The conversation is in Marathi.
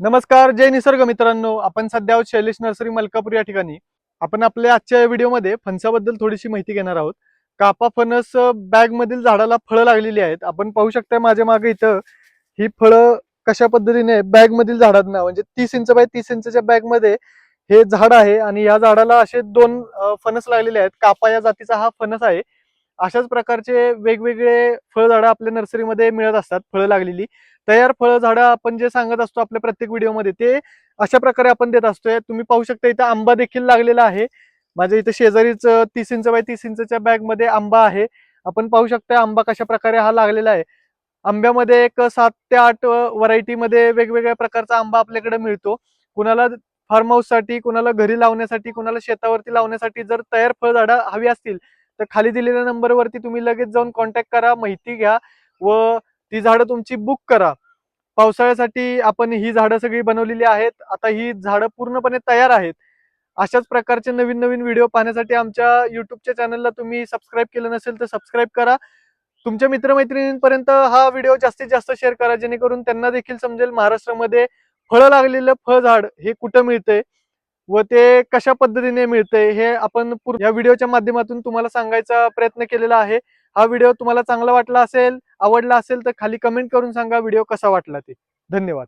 नमस्कार जय निसर्ग मित्रांनो. आपण सध्या आहोत शैलेश नर्सरी मलकापूर या ठिकाणी. आपण आपल्या आजच्या व्हिडिओमध्ये फणसाबद्दल थोडीशी माहिती घेणार आहोत. कापा फणस बॅग मधील झाडाला फळं लागलेली आहेत. आपण पाहू शकता माझ्या मागे इथं ही फळं कशा पद्धतीने बॅग मधील झाडांना म्हणजे तीस इंच बाय तीस इंचच्या बॅगमध्ये हे झाड आहे आणि या झाडाला असे दोन फणस लागलेले आहेत. कापा या जातीचा हा फणस आहे. अशाच प्रकारचे वेगवेगळे फळझाडं आपल्या नर्सरीमध्ये मिळत असतात फळं लागलेली. तयार फळझाडं आपण जे सांगत असतो आपल्या प्रत्येक व्हिडिओमध्ये ते अशा प्रकारे आपण देत असतोय. तुम्ही पाहू शकता इथं आंबा देखील लागलेला आहे. माझ्या इथं शेजारीच तीस इंच बाय तीस इंचच्या बॅगमध्ये आंबा आहे. आपण पाहू शकता आंबा कशा प्रकारे हा लागलेला आहे. आंब्यामध्ये एक सात ते आठ व्हरायटी मध्ये वेगवेगळ्या प्रकारचा आंबा आपल्याकडे मिळतो. कुणाला फार्म हाऊससाठी कुणाला घरी लावण्यासाठी कुणाला शेतावरती लावण्यासाठी जर तयार फळझाडं हवी असतील तर खाली दिलेल्या नंबरवरती तुम्ही लगेच जाऊन कॉन्टॅक्ट करा माहिती घ्या व ती झाडं तुमची बुक करा. पावसाळ्यासाठी आपण ही झाडं सगळी बनवलेली आहेत. आता ही झाडं पूर्णपणे तयार आहेत. अशाच प्रकारचे नवीन नवीन व्हिडिओ पाहण्यासाठी आमच्या युट्यूबच्या चॅनलला तुम्ही सबस्क्राईब केलं नसेल तर सबस्क्राईब करा. तुमच्या मित्रमैत्रिणींपर्यंत हा व्हिडिओ जास्तीत जास्त शेअर करा जेणेकरून त्यांना देखील समजेल महाराष्ट्रामध्ये फळं लागलेलं फळझाड हे कुठं मिळतंय. व ते कशा पद्धतीने मिळतंय हे आपण या व्हिडिओच्या माध्यमातून तुम्हाला सांगायचा प्रयत्न केलेला आहे. हा व्हिडिओ तुम्हाला चांगला वाटला असेल आवडला असेल तर खाली कमेंट करून सांगा व्हिडिओ कसा वाटला ते. धन्यवाद.